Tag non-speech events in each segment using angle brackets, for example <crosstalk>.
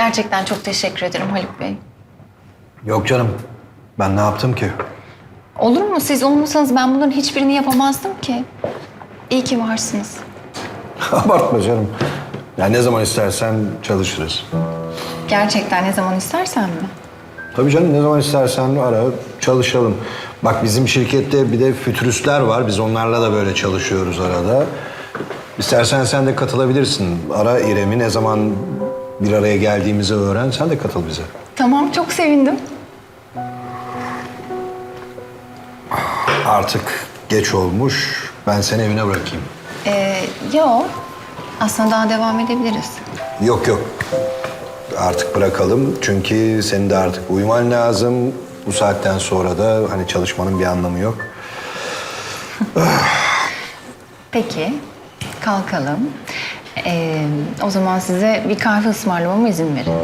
Gerçekten çok teşekkür ederim Haluk Bey. Yok canım. Ben ne yaptım ki? Olur mu? Siz olmasanız ben bunların hiçbirini yapamazdım ki. İyi ki varsınız. <laughs> Abartma canım. Ya ne zaman istersen çalışırız. Gerçekten ne zaman istersen mi? Tabii canım ne zaman istersen ara çalışalım. Bak bizim şirkette bir de fütüristler var. Biz onlarla da böyle çalışıyoruz arada. İstersen sen de katılabilirsin. Ara İrem'i ne zaman bir araya geldiğimizi öğren. Sen de katıl bize. Tamam, çok sevindim. Artık geç olmuş. Ben seni evine bırakayım. Ee, yo, aslında daha devam edebiliriz. Yok yok. Artık bırakalım. Çünkü senin de artık uyuman lazım. Bu saatten sonra da hani çalışmanın bir anlamı yok. Peki, kalkalım. Ee, o zaman size bir kahve ısmarlamama izin verin.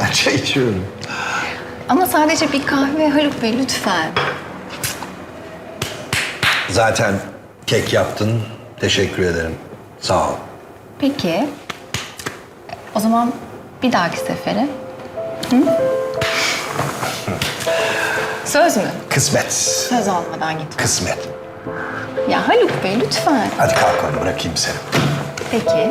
Ben çay içiyorum. Ama sadece bir kahve Haluk Bey lütfen. Zaten kek yaptın. Teşekkür ederim. Sağ ol. Peki, o zaman bir dahaki sefere. Hı? Söz mü? Kısmet. Söz olmadan git. Kısmet. Ya Haluk Bey lütfen. Hadi kalkalım bırakayım seni. Peki.